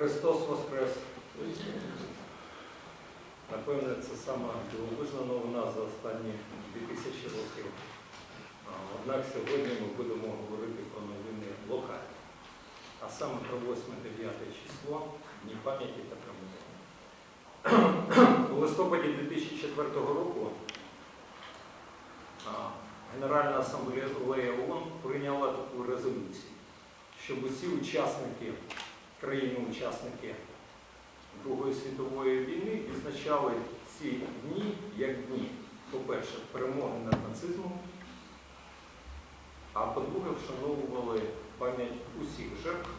Христос Воскрес! Напевне, це сама дивовижна новина за останні 2000 років. Однак сьогодні ми будемо говорити про новини локальні, а саме про 8-9 число Дні пам'яті та примирення. У листопаді 2004 року Генеральна асамблея ООН прийняла таку резолюцію, щоб усі учасники, країни-учасники Другої світової війни відзначали ці дні як дні, по-перше, перемоги над нацизмом, а по-друге, вшановували пам'ять усіх жертв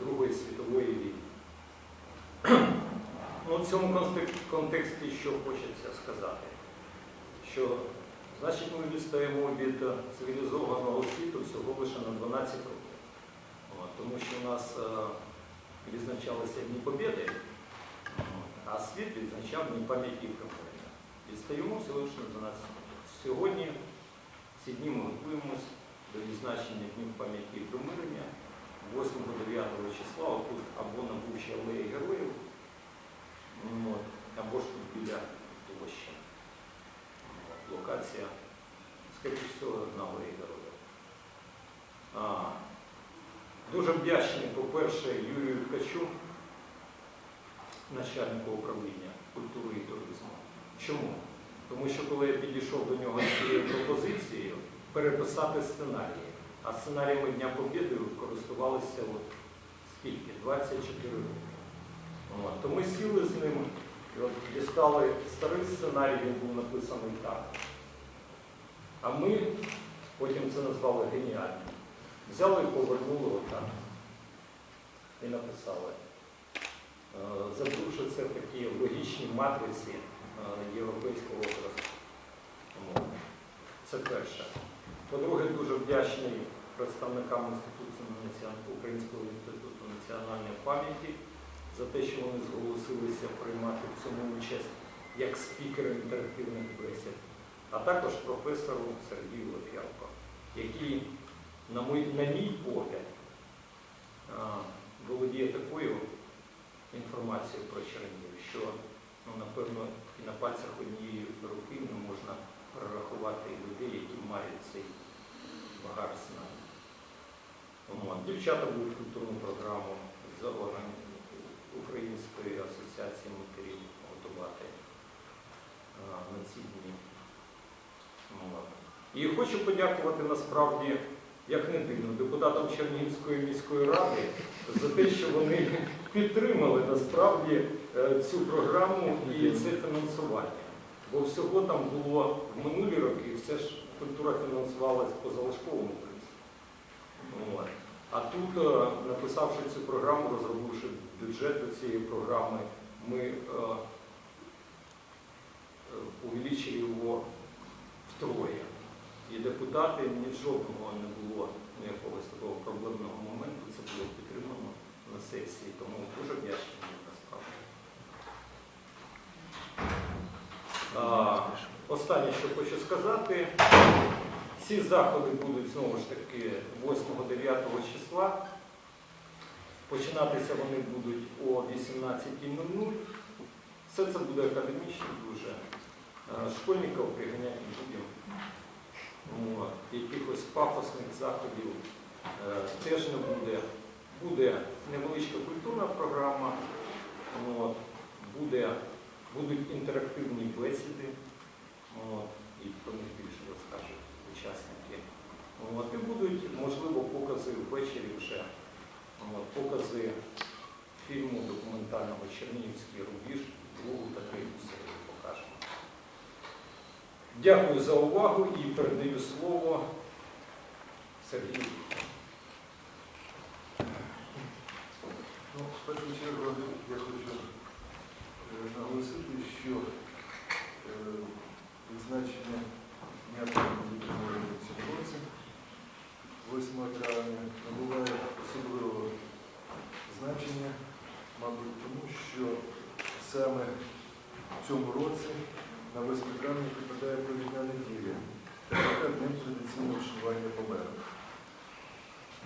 Другої світової війни. Ну, в цьому контексті що хочеться сказати, що значить ми відстаємо від цивілізованого світу всього лише на 12 років. Тому що у нас відзначалися Дні Побєди, а світ відзначав Дні пам'яті примирення. Відстаємо лише 12 років. Сьогодні ці дні ми готуємось до відзначення Днів пам'яті і примирення 8-9 числа, отут або на бувшій алеї героїв, або ж тут біля площі. Локація, скоріше всього, на алеї героїв. Дуже вдячний, по-перше, Юрію Ткачу, начальнику управління культури і туризму. Чому? Тому що коли я підійшов до нього з цією пропозицією переписати сценарії, а сценаріями Дня Побєди користувалися от скільки? 24 роки. От, То ми сіли з ним і от дістали старий сценарій, він був написаний так. А ми потім це назвали геніальним. Взяли і повернули отак. І написали. Е, Забувши це в такій логічній матриці е, європейського образу. Це перше. По-друге, дуже вдячний представникам Інституту Українського інституту національної пам'яті за те, що вони зголосилися приймати в цьому участь як спікери інтерактивних бесід, а також професору Сергію Лоп'ялко, який на мій, на мій погляд, володіє такою інформацією про Чернігів, що, ну, напевно, на пальцях однієї руки не можна перерахувати людей, які мають цей багаж знань. От. Дівчата будуть культурну програму з Української асоціації матерів готувати на ці дні. От. І хочу подякувати насправді, як не дивно, депутатам Чернігівської міської ради за те, що вони підтримали насправді е, цю програму і це фінансування. Бо всього там було в минулі роки, все ж культура фінансувалась по залишковому принципу. А тут, е, написавши цю програму, розробивши бюджет до цієї програми, ми е, увеличили його втроє. І депутати ні жодного не було якогось такого проблемного моменту. Це було підтримано на сесії, тому дуже вдячний насправді. Останнє, що хочу сказати, ці заходи будуть знову ж таки 8-9 числа. Починатися вони будуть о 18.00. Все це буде академічно дуже. Е, Школьників приганяти будемо. Якихось пафосних заходів е, теж не буде. Буде невеличка культурна програма, буде, будуть інтерактивні бесіди, і про них більше розкажуть учасники. І будуть, можливо, покази ввечері вже. Покази фільму документального Чернігівський рубіж, другу та третю серію. Дякую за увагу і передаю слово Сергію. Ну, в першу чергу я хочу е, наголосити, що відзначення Дня в цьому році, 8 травня, набуває особливого значення, мабуть, тому що саме в цьому році на 8 травня припадає провідна неділя, така днем традиційного вшивання померлих.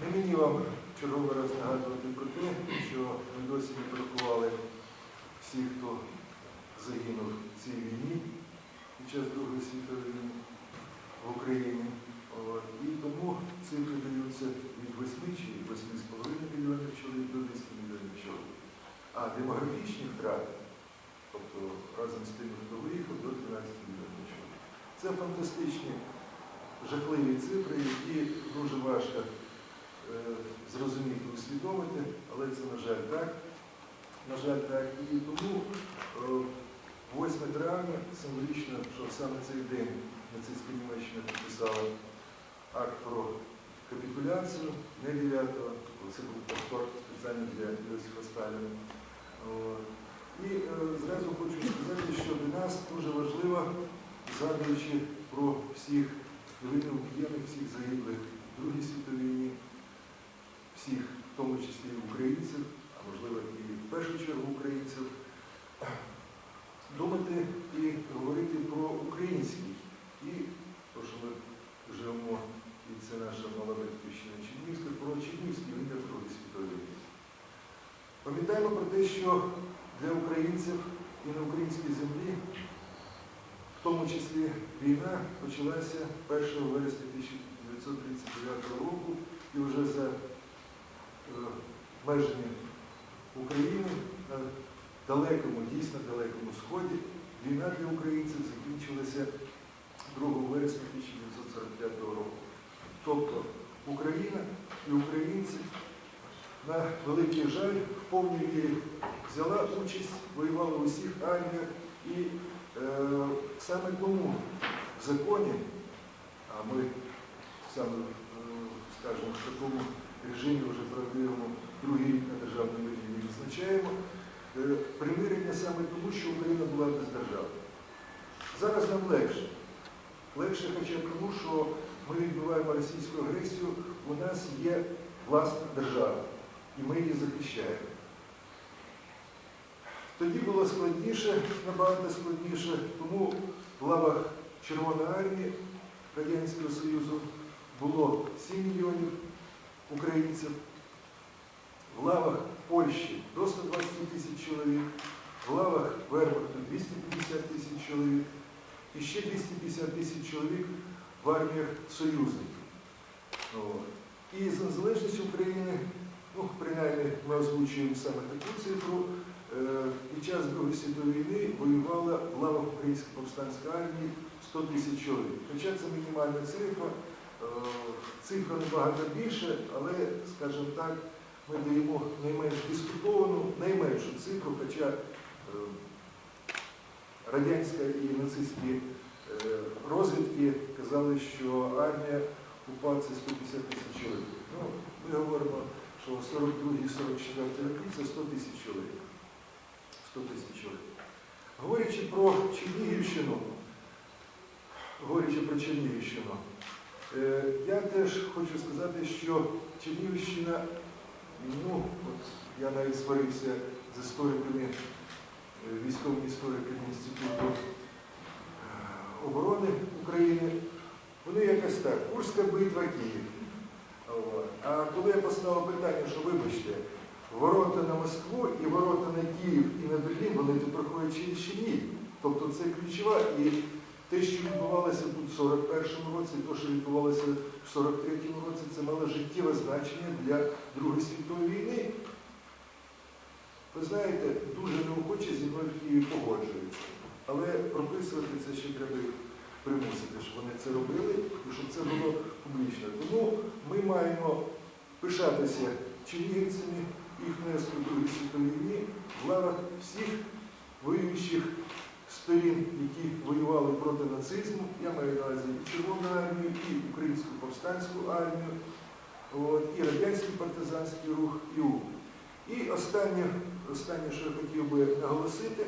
Не мені вам черговий раз нагадувати про те, що ми досі не порахували всіх, хто загинув в цій війні під час Другої світової війни в Україні. І тому цифри даються від 8 чи 8,5 мільйонів чоловік до 10 мільйонів чоловік. А демографічні втрати, тобто разом з тими, хто виїхав, до 13 мільйонів чоловік. Це фантастичні, жахливі цифри, які дуже важко е, зрозуміти, усвідомити, але це, на жаль, так. На жаль, так. І тому е, 8 травня символічно, що саме цей день нацистська Німеччина підписала акт про капітуляцію, не 9-го, це був повтор спеціально для Йосифа Сталіна. І е, зразу хочу сказати, що для нас дуже важливо, згадуючи про всіх убієнних, всіх загиблих в Другій світовій війні, всіх, в тому числі українців, а можливо і в першу чергу українців, думати і говорити про український. І то, що ми живемо, і це наша мала батьківщина Чернігівська, про Чернігівський вибір Другої світової війни. Пам'ятаємо про те, що для українців і на українській землі, в тому числі війна, почалася 1 вересня 1939 року і вже за е, межами України на далекому, дійсно далекому сході, війна для українців закінчилася 2 вересня 1945 року. Тобто Україна і українці на великий жаль в повній мірі взяла участь, воювала в усіх арміях і саме тому в законі, а ми саме, е, скажімо, в такому режимі вже правдивому другий рік на державному рівні визначаємо, е, примирення саме тому, що Україна була бездержавна. Зараз нам легше. Легше хоча б тому, що ми відбиваємо російську агресію, у нас є власна держава, і ми її захищаємо. Тоді було складніше, набагато складніше, тому в лавах Червоної армії Радянського Союзу було 7 мільйонів українців, в лавах Польщі до 120 тисяч чоловік, в лавах Вермахту 250 тисяч чоловік. І ще 250 тисяч чоловік в арміях союзників. І за незалежність України, ну, принаймні ми озвучуємо саме таку цифру, під час Другої світової війни воювала в лавах Української повстанської армії 100 тисяч чоловік. Хоча це мінімальна цифра, е, цифра набагато більше, але, скажімо так, ми даємо найменш дискутовану, найменшу цифру, хоча е, радянська і нацистські е, розвідки казали, що армія УПА це 150 тисяч чоловік. Ну, ми говоримо, що 42-44 роки це 100 тисяч чоловік. 100 тисяч чоловік. Говорячи про Чернігівщину, говорячи про Чернігівщину, е, я теж хочу сказати, що Чернігівщина, ну, от я навіть сварився з істориками, е, військовими істориками Інституту е, оборони України. Вони якось так, Курська битва Київ. А коли я поставив питання, що вибачте, ворота на Москву і ворота на Київ і на Берлін, вони тут проходять через Чернігів. Тобто це ключова. І те, що відбувалося тут в 41-му році, те, що відбувалося в 43-му році, це мало життєве значення для Другої світової війни. Ви знаєте, дуже неохоче зі мною в Києві погоджуються. Але прописувати це ще треба примусити, щоб вони це робили і щоб це було публічно. Тому ми маємо пишатися чернігівцями, їх внесли в Другій світовій війні в лавах всіх воюючих сторін, які воювали проти нацизму. Я маю на увазі і Червону армію, і Українську повстанську армію, от, і радянський партизанський рух, і УП. І останнє, останнє, що я хотів би наголосити,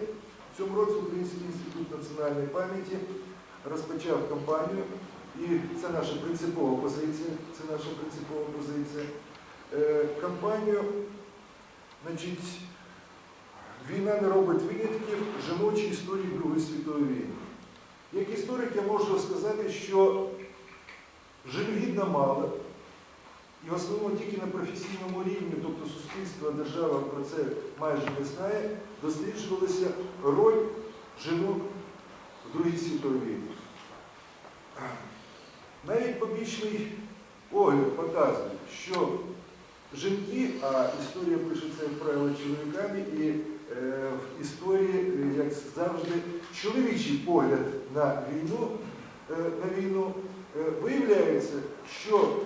в цьому році Український інститут національної пам'яті розпочав кампанію, і це наша принципова позиція, це наша принципова позиція. Е, кампанію, значить, війна не робить винятків жіночій історії Другої світової війни. Як історик я можу сказати, що жалюгідно мало І в основному тільки на професійному рівні, тобто суспільство, держава про це майже не знає, досліджувалася роль жінок в Другій світовій війні. Навіть побічний огляд показує, що жінки, а історія пишеться, як правило, чоловіками, і е, в історії, е, як завжди, чоловічий погляд на війну, е, на війну е, виявляється, що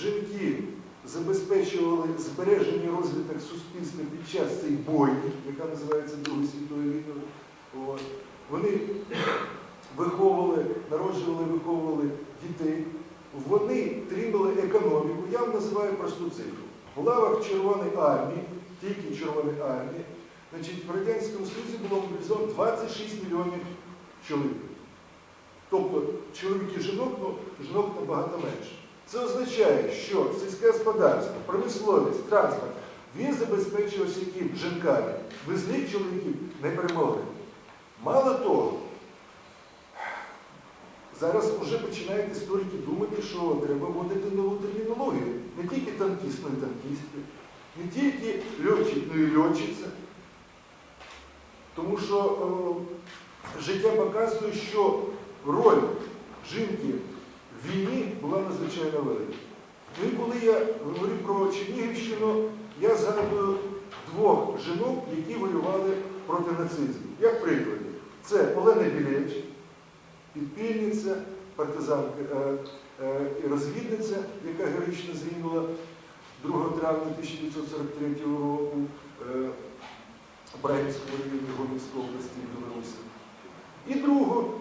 жінки забезпечували збереження розвиток суспільства під час цієї бойні, яка називається Другою світовою війною. Вони виховували, народжували, виховували дітей. Вони тримали економіку. Я вам називаю просту цифру. В лавах Червоної армії, тільки Червоної армії, значить, в Радянському Союзі було мобілізовано 26 мільйонів чоловік. Тобто чоловік і жінок, ну жінок набагато менше. Це означає, що сільське господарство, промисловість, транспорт, він забезпечувався яким жінками. Без них чоловіків не перемогли. Мало того, зараз вже починають історики думати, що треба вводити нову термінологію. Не тільки танкіст, ну і танкісти, не тільки льотчик, ну і льотчиця. Тому що е, життя показує, що роль жінки в війні була надзвичайно велика. Ну і коли я говорю про Чернігівщину, я згадую двох жінок, які воювали проти нацизму. Як приклади, це Олена Білеч, підпільниця, партизанка е, е, і розвідниця, яка героїчно загинула 2 травня 1943 року е, в Брагінському районі Гомельської області Білорусі. І другу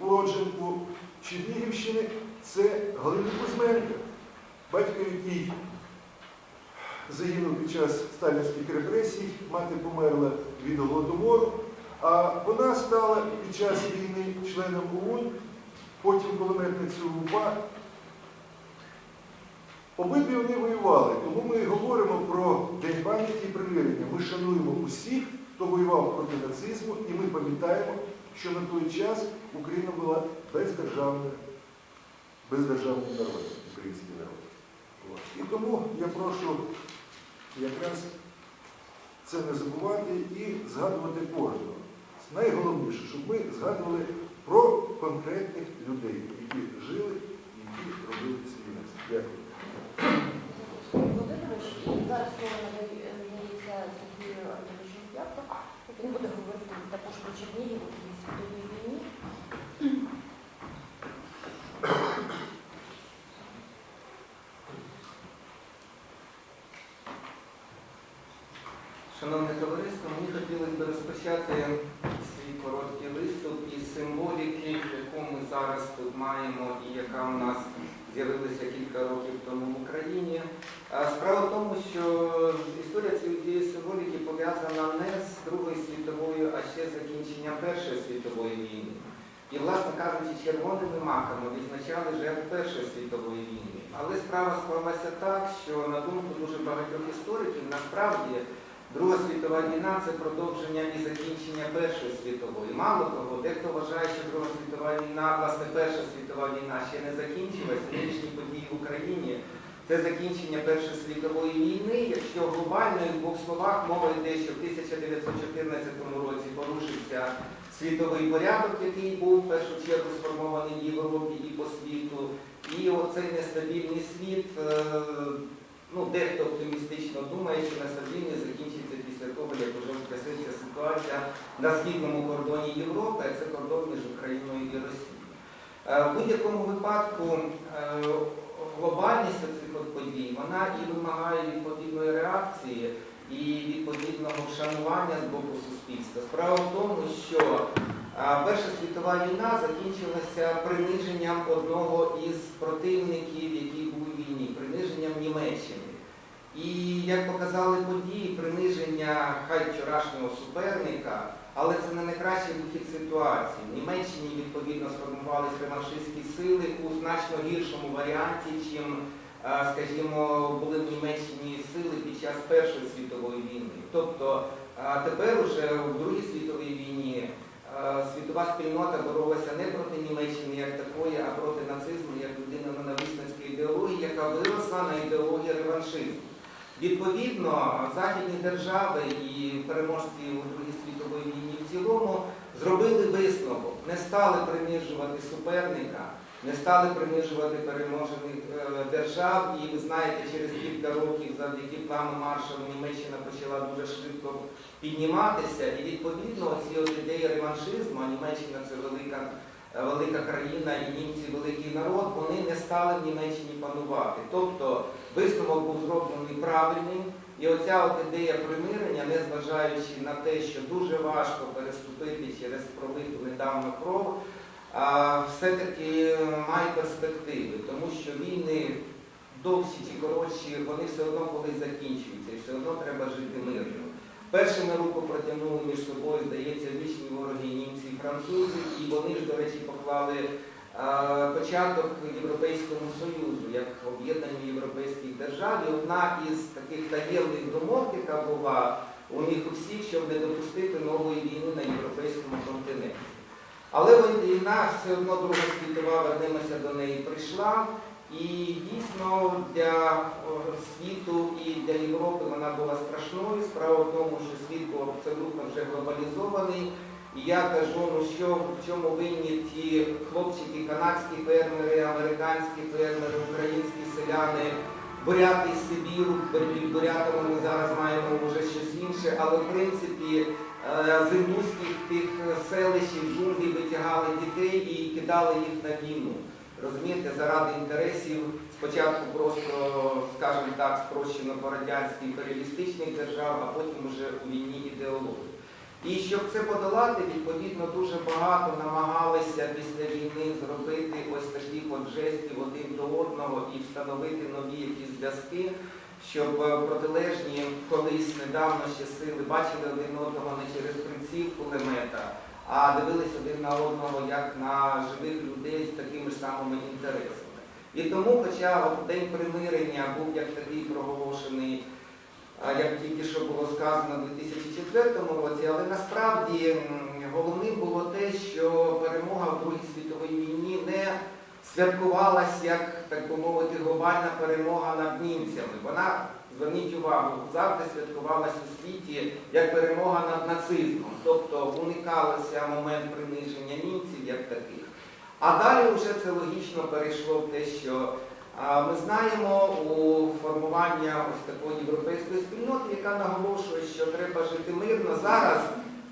уродженку Чернігівщини це Галина Кузьменка, батько який загинув під час сталінських репресій, мати померла від голодомору, а вона стала під час війни членом ОУН, потім кулеметницею УПА. Обидві вони воювали, тому ми говоримо про День пам'яті і примирення. Ми шануємо усіх, хто воював проти нацизму, і ми пам'ятаємо, що на той час Україна була бездержавною, бездержавним народом, український народ. І тому я прошу якраз це не забувати і згадувати кожного. Найголовніше, щоб ми згадували про конкретних людей, які жили і які робили свій внесок. Дякую. Володимирович, зараз слово надає- надається Сергію Анатолійовичу П'ятку. Він буде говорити також про Чернігів і світовій війні. Шановне товариство, мені хотілося б розпочати короткий виступ із символіки, яку ми зараз тут маємо і яка у нас з'явилася кілька років тому в Україні. Справа в тому, що історія цієї символіки пов'язана не з Другою світовою, а ще з закінченням Першої світової війни. І, власне кажучи, червоними маками відзначали жертв Першої світової війни. Але справа склалася так, що на думку дуже багатьох істориків, насправді Друга світова війна це продовження і закінчення Першої світової. Мало того, дехто вважає, що Друга світова війна, власне, Перша світова війна ще не закінчилась. Нинішні події в Україні це закінчення Першої світової війни. Якщо глобально в двох словах мова йде, що в 1914 році порушився світовий порядок, який був в першу чергу сформований і в Європі і по світу. І оцей нестабільний світ. е, Ну, дехто оптимістично думає, що нестабільність закінчиться після того, як вже втрясеться ситуація на східному кордоні Європи, а це кордон між Україною і Росією. Е, В будь-якому випадку е, глобальність цих подій вона і вимагає відповідної реакції і відповідного вшанування з боку суспільства. Справа в тому, що е, Перша світова війна закінчилася приниженням одного із противників, який був у війні, приниженням Німеччини. І як показали події, приниження хай вчорашнього суперника, але це не найкращий вихід ситуації. В Німеччині відповідно сформувалися реваншистські сили у значно гіршому варіанті, чим, е, скажімо, були в Німеччині сили під час Першої світової війни. Тобто е, тепер уже у Другій світовій війні е, світова спільнота боролася не проти Німеччини як такої, а проти нацизму як людина ненависницької ідеології, яка виросла на Відповідно, західні держави і переможці у Другій світовій війні в цілому зробили висновок, не стали принижувати суперника, не стали принижувати переможених е, держав. І ви знаєте, через кілька років завдяки плану Маршалу Німеччина почала дуже швидко підніматися. І відповідно ці ідеї реваншизму, а Німеччина це велика, велика країна і німці великий народ, вони не стали в Німеччині панувати. Тобто висновок був зроблений правильним. І оця от ідея примирення, незважаючи на те, що дуже важко переступити через пролиту недавно кров, все-таки має перспективи, тому що війни довші чи коротші, вони все одно колись закінчуються, і все одно треба жити мирно. Першими руку протягнули між собою, здається, вічні вороги німці і французи, і вони ж, до речі, поклали початок Європейському Союзу як об'єднанню європейських держав. І одна із таких таємних думок, яка була у них усіх, щоб не допустити нової війни на європейському континенті. Але війна все одно Друга світова, вернемося до неї, прийшла. І дійсно для світу і для Європи вона була страшною. Справа в тому, що світ був абсолютно вже глобалізований. І я кажу, ну що в чому винні ті хлопчики, канадські фермери, американські фермери, українські селяни, буряти з Сибіру, бурятами ми зараз маємо вже щось інше, але в принципі е, з індуських тих селищ і джунглі витягали дітей і кидали їх на війну. Розумієте, заради інтересів спочатку просто, скажімо так, спрощено по-радянськи імперіалістичних держав, а потім вже у війні ідеології. І щоб це подолати, відповідно, дуже багато намагалися після війни зробити ось таких от жестів один до одного і встановити нові якісь зв'язки, щоб е, протилежні колись недавно ще сили бачили один одного не через приціл кулемета, а дивились один на одного як на живих людей з такими ж самими інтересами. І тому, хоча от День примирення був як такий проголошений як тільки що було сказано у 2004 році, але насправді головним було те, що перемога в Другій світовій війні не святкувалась як, так би мовити, глобальна перемога над німцями. Вона, зверніть увагу, завжди святкувалась у світі як перемога над нацизмом, тобто уникалося момент приниження німців як таких. А далі вже це логічно перейшло в те, що Ми знаємо у формування ось такої європейської спільноти, яка наголошує, що треба жити мирно. Зараз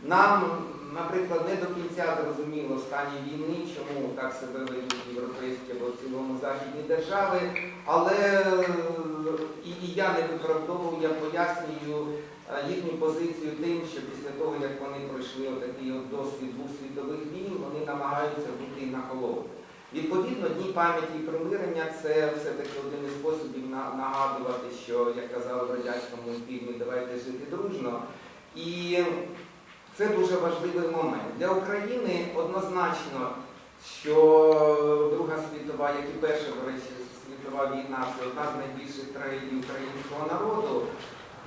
нам, наприклад, не до кінця зрозуміло в стані війни, чому так себе ведуть європейські або в цілому західні держави. Але і, я не виправдовую, я пояснюю їхню позицію тим, що після того, як вони пройшли отакий от досвід двох світових війн, вони намагаються бути на холоду. Відповідно, дні пам'яті і примирення це все-таки один із способів нагадувати, що, як казали в радянському фільмі, давайте жити дружно. І це дуже важливий момент. Для України однозначно, що Друга світова, як і перша, світова війна це одна з найбільших трагедій українського народу.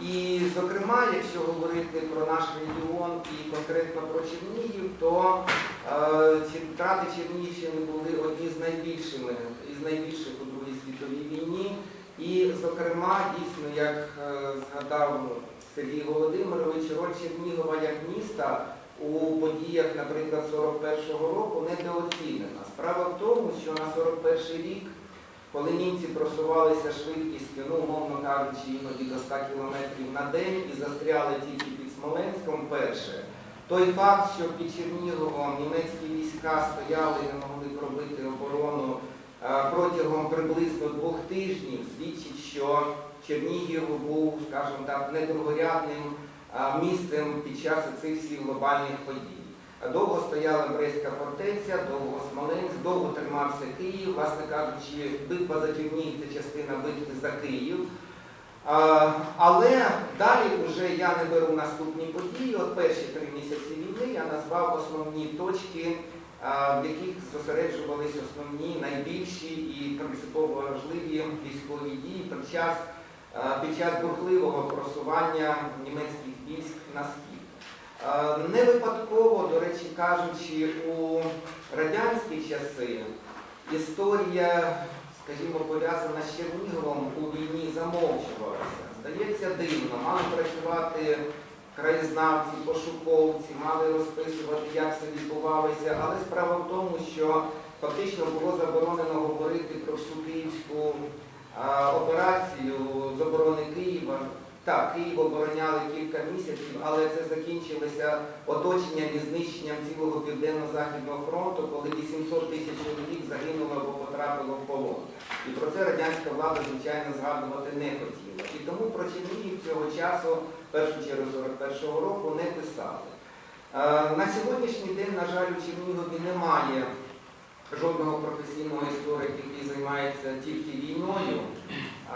І, зокрема, якщо говорити про наш регіон і конкретно про Чернігів, то е, втрати Чернігівщини були одні з найбільшими із найбільших у Другій світовій війні. І, зокрема, дійсно, як е, згадав Сергій Володимирович, роль Чернігова як міста у подіях, наприклад, 41-го року недооцінена. Справа в тому, що на 41-й рік коли німці просувалися швидкістю, ну, умовно кажучи, іноді до 100 км на день і застряли тільки під Смоленськом перше, той факт, що під Черніговом німецькі війська стояли і могли пробити оборону е, протягом приблизно двох тижнів, свідчить, що Чернігів був, скажімо так, недругорядним е, місцем під час цих всіх глобальних подій. Довго стояла Брестська фортеця, довго Смоленськ, довго тримався Київ, власне кажучи, битва за Чернігів це частина битви за Київ. Але далі вже я не беру наступні події. От перші три місяці війни я назвав основні точки, в яких зосереджувалися основні, найбільші і принципово важливі військові дії під час, під час бурхливого просування німецьких військ на схід. Е, Не випадково, до речі кажучи, у радянські часи історія, скажімо, пов'язана з Черніговом у війні замовчувалася. Здається дивно, мали працювати краєзнавці, пошуковці, мали розписувати, як це відбувалося, але справа в тому, що фактично було заборонено говорити про всю київську операцію з оборони Києва. Так, Київ обороняли кілька місяців, але це закінчилося оточенням і знищенням цілого південно-західного фронту, коли 800 тисяч чоловік загинуло або потрапило в полон. І про це радянська влада, звичайно, згадувати не хотіла. І тому про Чернігів цього часу, першу чергу 41-го року, не писали. Е, На сьогоднішній день, на жаль, у Чернігові немає жодного професійного історика, який займається тільки війною.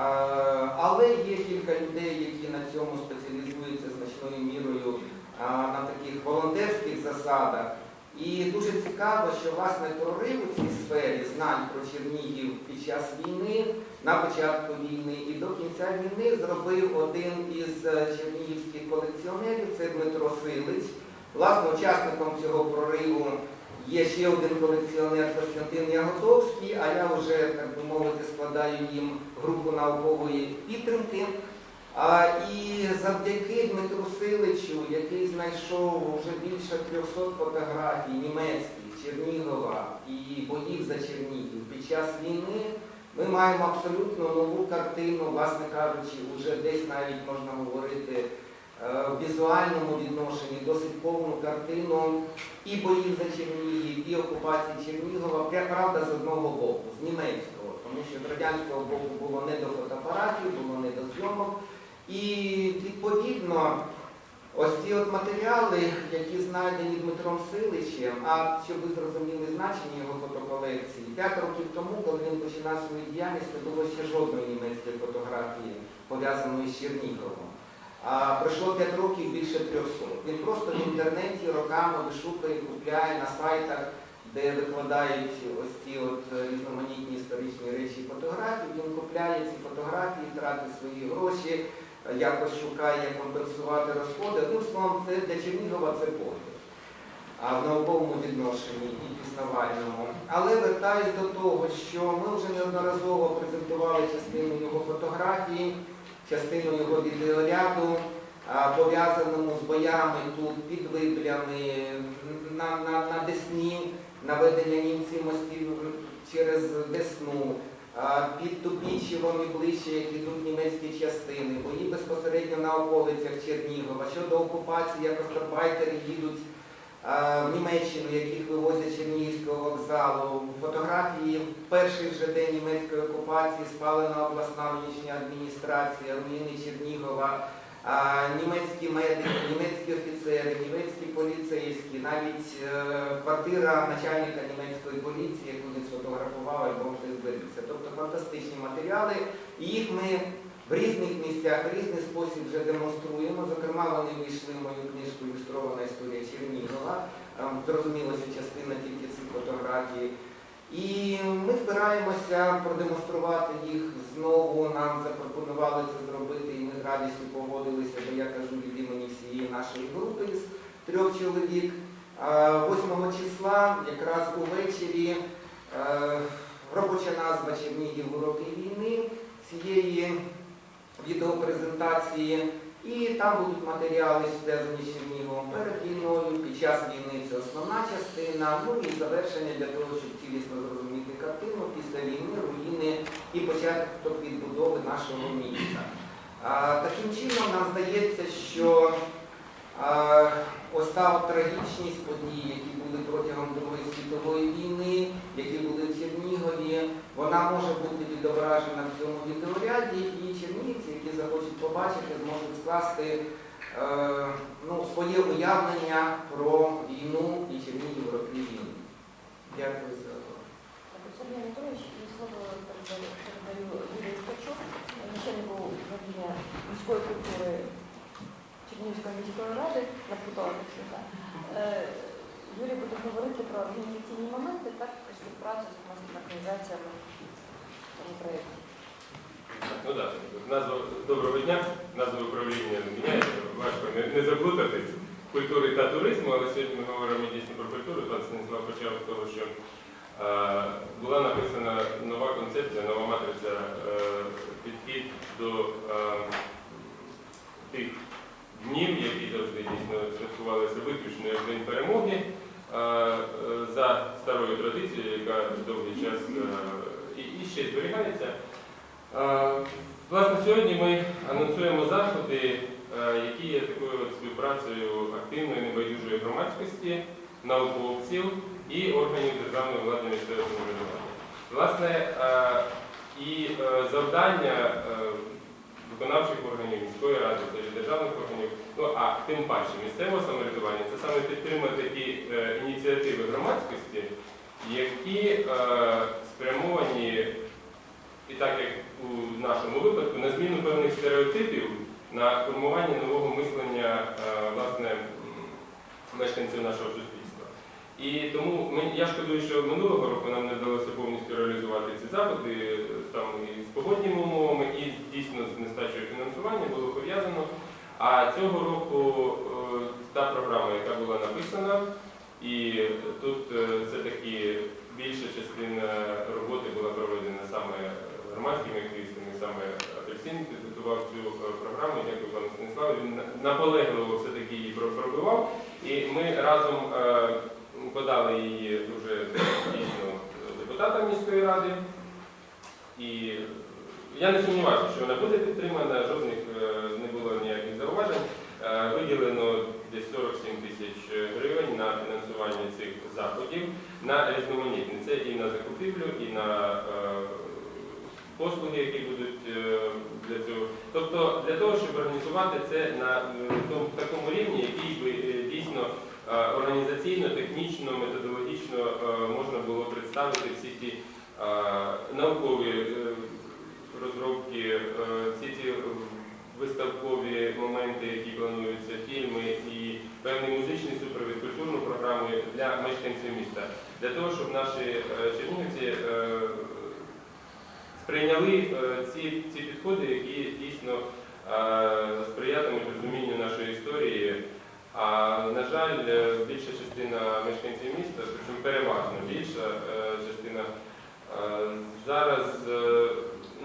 Е, Але є кілька людей, які на цьому спеціалізуються значною мірою е, на таких волонтерських засадах. І дуже цікаво, що власне прорив у цій сфері знань про Чернігів під час війни, на початку війни і до кінця війни зробив один із е, чернігівських колекціонерів, це Дмитро Силич. Власне, учасником цього прориву є ще один колекціонер Костянтин Яготовський, а я вже, так би мовити, складаю їм групу наукової підтримки. І завдяки Дмитру Силичу, який знайшов вже більше 300 фотографій німецьких, Чернігова і боїв за Чернігів під час війни, ми маємо абсолютно нову картину, власне кажучи, вже десь навіть можна говорити е, в візуальному відношенні, досить повну картину і боїв за Чернігів, і окупації Чернігова, правда, з одного боку, з німецького, тому що з радянського боку було не до фотоапаратів, було не до зйомок. І відповідно ось ці от матеріали, які знайдені Дмитром Силичем, а щоб ви зрозуміли значення його фотоколекції, п'ять років тому, коли він починав свою діяльність, не було ще жодної німецької фотографії, пов'язаної з Черніговом. А пройшло 5 років більше 300. Він просто в інтернеті роками вишукує, купляє на сайтах, де викладають ось ці от е, різноманітні історичні речі фотографії. Він купляє ці фотографії, тратить свої гроші, е, якось шукає компенсувати розходи. Одним словом, це для Чернігова це подвиг. А в науковому відношенні і пізнавальному. Але вертаюсь до того, що ми вже неодноразово презентували частину його фотографій, частину його відеоряду, пов'язаному з боями тут під Виблями, на, на, на Десні, наведення німців мостів через Десну, під Тупічевом і ближче, як ідуть німецькі частини, бої безпосередньо на околицях Чернігова, щодо окупації, як остробайтери їдуть в Німеччину, яких вивозять Чернігівського вокзалу. Фотографії перший же день німецької окупації спалена обласна внішня адміністрація, руїни Чернігова, німецькі медики, німецькі офіцери, німецькі поліцейські, навіть е, квартира начальника німецької поліції, яку він сфотографував, альбом вже зберігся. Тобто фантастичні матеріали. І їх ми в різних місцях, в різний спосіб вже демонструємо. Зокрема, вони вийшли в мою книжку Ілюстрована історія Чернігова. Зрозуміло, що частина тільки цих фотографій. І ми збираємося продемонструвати їх знову. Нам запропонували це зробити, і з радістю погодилися, бо я кажу від імені всієї нашої групи з трьох чоловік. 8 числа, якраз увечері, е, робоча назва Чернігів уроки війни цієї відеопрезентації. І там будуть матеріали, зв'язані з Черніговом перед війною, під час війни це основна частина, ну і завершення для того, щоб цілісно зрозуміти картину після війни, руїни і початок відбудови нашого міста. Таким чином нам здається, що ось та трагічність подій, які були протягом Другої світової війни, які були в Чернігові, вона може бути відображена в цьому відеоряді, і чернігівці, які захочуть побачити, зможуть скласти е, ну, своє уявлення про війну і Чернігів роки війни. Дякую за увагу. Сергій Анатолійович, і слово передаю Юрію Ткачу, начальнику управління міської культури Чернігівської міської ради на Плутовичника. Юрій буде говорити про організаційні моменти, так, про співпрацю з громадськими організаціями в цьому проєкті. Ну так, назва доброго дня, назва управління міняється, важко не, не заплутатись культури та туризму, але сьогодні ми говоримо дійсно про культуру. Пан Станіслав почав з того, що е, була написана нова концепція, нова матриця, е, підхід до е, тих днів, які завжди дійсно святкувалися виключно як День перемоги, е, е, за старою традицією, яка довгий час е, і, ще зберігається. Е, Власне, сьогодні ми анонсуємо заходи, е, які є такою співпрацею активної небайдужої громадськості, науковців і органів державної влади місцевого самоврядування. Власне, е, і е, завдання е, виконавчих органів міської ради, ж державних органів, ну а тим паче місцевого самоврядування це саме підтримати ті ініціативи громадськості, які спрямовані, і так як у нашому випадку, на зміну певних стереотипів, на формування нового мислення власне мешканців нашого суспільства. І тому ми, я шкодую, що минулого року нам не вдалося повністю реалізувати ці заходи там і з погодніми умовами, і дійсно з нестачею фінансування було пов'язано. А цього року е, та програма, яка була написана, і тут е, все-таки більша частина роботи була проведена саме громадськими активістами, саме Апельсин підготував цю е, програму, дякую пану Станіславу. Він наполегливо все-таки її про- пробивав. І ми разом подали її вже дійсно депутатам міської ради. І я не сумніваюся, що вона буде підтримана, жодних е, не було ніяких зауважень. Е, Виділено десь 47 тисяч гривень на фінансування цих заходів на різноманітні. Це і на закупівлю, і на е, послуги, які будуть для цього. Тобто для того, щоб організувати це на такому рівні, який би дійсно організаційно, технічно, методологічно е, можна було представити всі ті е, наукові е, розробки, е, всі ті е, виставкові моменти, які плануються, фільми і певний музичний супровід, культурну програму для мешканців міста. Для того, щоб наші е, чернігівці е, сприйняли е, ці, ці підходи, які дійсно е, сприятимуть розумінню нашої історії. А на жаль, е, більша частина мешканців міста, причому переважно більша е, частина е, зараз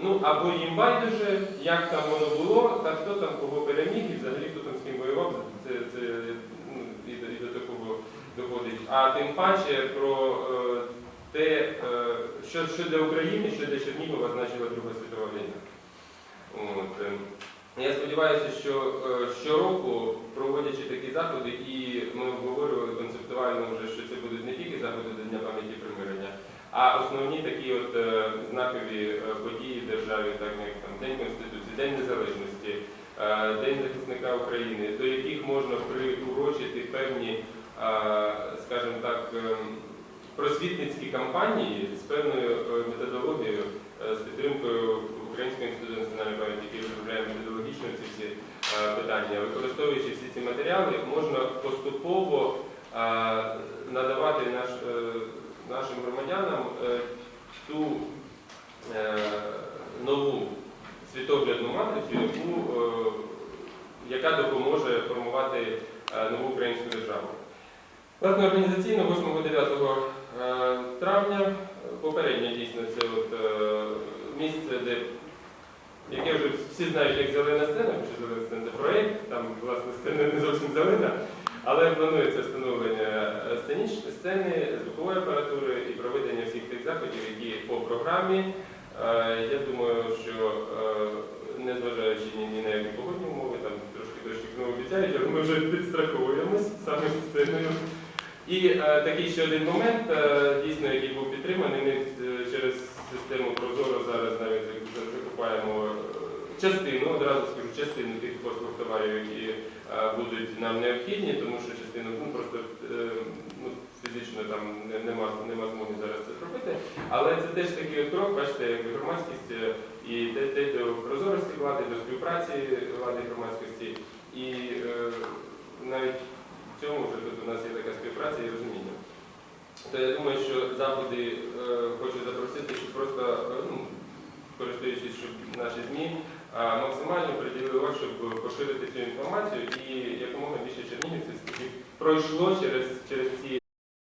ну або їм байдуже, як там воно було, та хто там кого переміг і взагалі хто там з ким воював, це, це ну, і, до- і до такого доходить. А тим паче про те, що, що для України, що для Чернігова значила Друга світова війна. От. Я сподіваюся, що е, щороку, проводячи такі заходи, і ми обговорювали концептуально вже, що це будуть не тільки заходи до Дня пам'яті примирення, а основні такі от е, знакові е, події державі, так як там День Конституції, День Незалежності, День захисника України, до яких можна приурочити певні, скажімо так, ем, просвітницькі кампанії з певною методологією, з підтримкою Українського інституту національної пам'яті, який розробляє методологічно ці всі е, питання, використовуючи всі ці матеріали, можна поступово е, надавати наш, е, нашим громадянам ту нову світоглядну матрицю, яку, яка допоможе формувати нову українську державу. Власне, організаційно 8-9 е, травня попередньо дійсно це от, місце, де яке вже всі знають як зелена сцена, що зелена сцена це проєкт, там власне сцена не зовсім зелена, але планується встановлення е, сценіч- сцени, звукової апаратури і проведення всіх тих заходів, які по програмі. Е, Я думаю, що е, незважаючи ні, на які погодні умови, там трошки дощик знову обіцяють, але ми вже підстраховуємось саме з сценою. І такий ще один момент, дійсно, який був підтриманий, через систему Прозоро зараз навіть закупаємо е, частину, одразу скажу, частину тих послуг товарів, які е, будуть нам необхідні, тому що частину ну, просто е, ну, фізично там не- нема, нема змоги зараз це зробити. Але це теж такий крок, бачите, як громадськість і те, те до прозорості влади, до співпраці влади громадськості. І е, навіть в цьому вже тут у нас є така співпраця і розуміння. То я думаю, що заходи е, хочу запросити, щоб просто, ну, користуючись, щоб наші ЗМІ максимально приділили увагу, щоб поширити цю інформацію. І якомога більше чернігівців пройшло через, через